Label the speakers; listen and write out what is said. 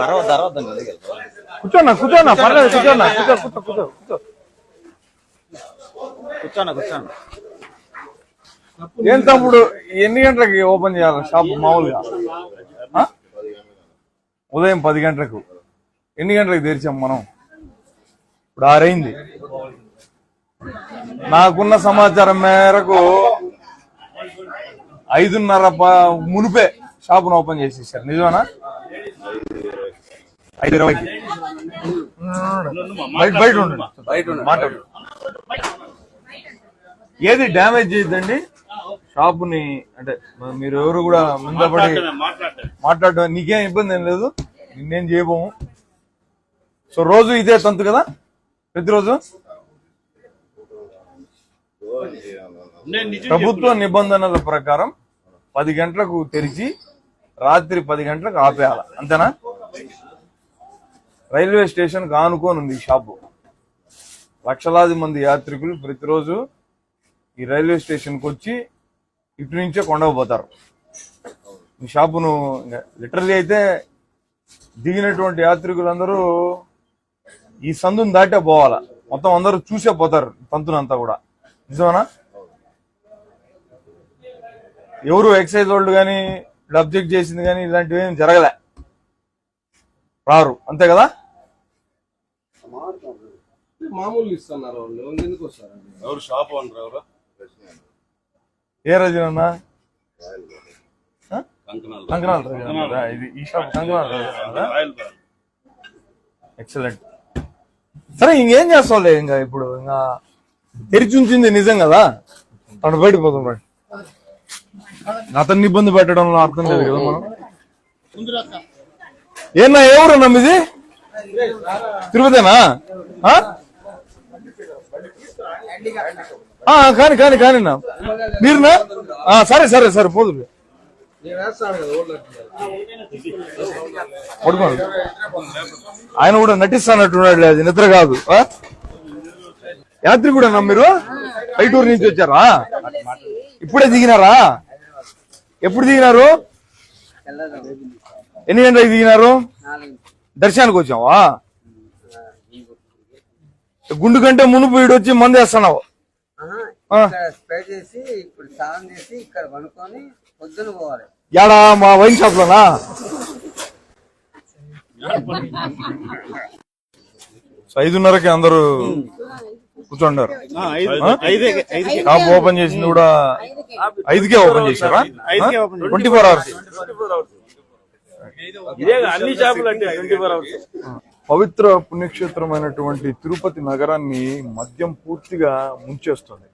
Speaker 1: అరవద్దు అరవద్దు
Speaker 2: కూర్చోన్నా కూర్చోన్నా పర్లేదు కూర్చోన్నా కూర్చో కూర్చో కూర్చో కూర్చో.
Speaker 1: కూర్చోండి కూర్చోండి
Speaker 2: ఏం తమ్ముడు ఎన్ని గంటలకి ఓపెన్ చేయాలి షాప్ మామూలుగా? ఉదయం పది గంటలకు. ఎన్ని గంటలకు తెరిచాం మనం? ఇప్పుడు ఆరైంది. నాకున్న సమాచారం మేరకు ఐదున్నర మునిపే షాపును ఓపెన్ చేసేసారు. నిజమేనా? ఐదు ఇరవైకి. బయట బయట ఉండండి. మాట్లాడు. ఏది డ్యామేజ్ చేయొద్దండి? షాపుని అంటే మీరు ఎవరు కూడా ముందు పడి మాట్లాడడం నీకేం ఇబ్బంది ఏం లేదు. నిన్నేం చేయబోము. సో రోజు ఇదే తంతు కదా? ప్రతిరోజు? ప్రభుత్వ నిబంధనల ప్రకారం పది గంటలకు తెరిచి రాత్రి పది గంటలకు ఆపేయాలి. అంతేనా? రైల్వే స్టేషన్ ఆనుకొని ఉంది ఈ షాపు. లక్షలాది మంది యాత్రికులు ప్రతిరోజు ఈ రైల్వే స్టేషన్కి వచ్చి ఇటు నుంచే కొండకుపోతారు. ఈ షాపును లిటరలీ అయితే దిగినటువంటి యాత్రికులందరూ ఈ సందుని దాటే పోవాలా? మొత్తం అందరూ చూసే పోతారు తంతునంతా కూడా. నిజమేనా? ఎవరు ఎక్సైజ్ వాళ్ళు కానీ అబ్జెక్ట్ చేసింది కానీ ఇలాంటివి ఏం జరగలే. రారు. అంతే కదా?
Speaker 3: మామూలు ఇస్తున్నారు వాళ్ళు. ఎందుకు వస్తారండి
Speaker 4: ఎవరు షాప్ ఓనర్ ఎవరు?
Speaker 2: ఏ రజనన్నా
Speaker 4: కంకణాలు
Speaker 2: కంకనాల్ రజనన్నా ఇది ఈ షాప్ కంకనాల్. ఎక్సలెంట్ సరే ఇంకేం చేస్తావులే ఇంకా ఇప్పుడు ఇంకా తెరిచి ఉంచింది నిజం కదా అక్కడ బయటకు పోతాం రండి అతన్ని ఇబ్బంది పెట్టడంలో అర్థం లేదు కదా మనం ఏనా ఎవరన్నా మీది తిరుపతేనా ఆ? ఆ, కాని కాని కాని నా మీరునా ఆ, సరే సరే సరే పోదు పడుకోండి. ఆయన కూడా నటిస్తానట్టున్నాడు అది నిద్ర కాదు? యాత్రి కూడా మీరు? పైటూరు నుంచి వచ్చారా? ఇప్పుడే దిగినారా? ఎప్పుడు దిగినారు? ఎన్ని గంటలకు దిగినారు? దర్శనానికి వచ్చావా? గుండు కంటే మునుపు వీడు వచ్చి మందు వేస్తున్నావు. ఆ.
Speaker 5: ఇక్కడ స్ప్రే చేసి ఇప్పుడు స్నానం చేసి ఇక్కడ
Speaker 2: యాడా? మా వైన్ షాప్ లోనా ఐదున్నరకి అందరూ
Speaker 1: ఐదుకే.
Speaker 2: షాప్ ఓపెన్ చేసింది కూడా ఐదుకే ఓపెన్ చేశారా. Twenty four hours.
Speaker 4: ఇదే అన్ని షాపులు అంటే ట్వంటీ ఫోర్ అవర్స్.
Speaker 2: పవిత్ర పుణ్యక్షేత్రమైనటువంటి తిరుపతి నగరాన్ని మద్యం పూర్తిగా ముంచేస్తుంది.